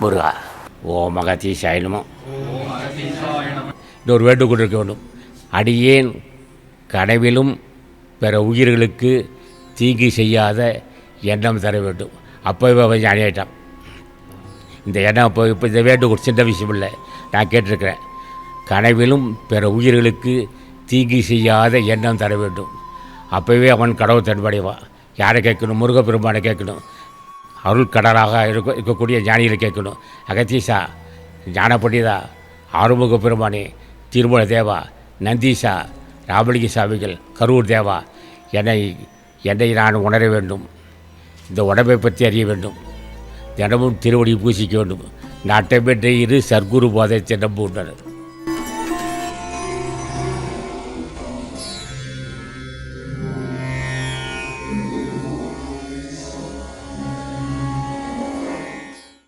முருகா. ஓ மகத்தி சைலமோ இன்னொரு வேண்டுகோள் இருக்க வேண்டும் அடியேன் கனவிலும் பிற உயிர்களுக்கு தீங்கு செய்யாத எண்ணம் தர வேண்டும். அப்போவே அவன் அணியாயிட்டான் இந்த எண்ணம் இப்போ இப்போ இந்த வேண்டுகோள் சின்ன விஷயம் இல்லை நான் கேட்டிருக்கிறேன். கனவிலும் பிற உயிர்களுக்கு தீங்கு செய்யாத எண்ணம் தர வேண்டும். அப்போவே அவன் கடவுள் தன்படைவான் யாரை கேட்கணும்? முருகப்பெருமானை கேட்கணும். அருள் கடலாக இருக்க இருக்கக்கூடிய ஞானிகளை கேட்கணும். அகத்தீசா ஞானப்பண்டிதா ஆறுமுக பெருமானி திருமல தேவா நந்தீசா ராமலிங்க சாமிகள் கரூர் தேவா என்னை என்னை நான் உணர வேண்டும். இந்த உடம்பை பற்றி அறிய வேண்டும். தினமும் திருவடி பூசிக்க வேண்டும். நாட்டை பெற்ற இரு சர்க்குரு போதை நம்புகின்றனர்.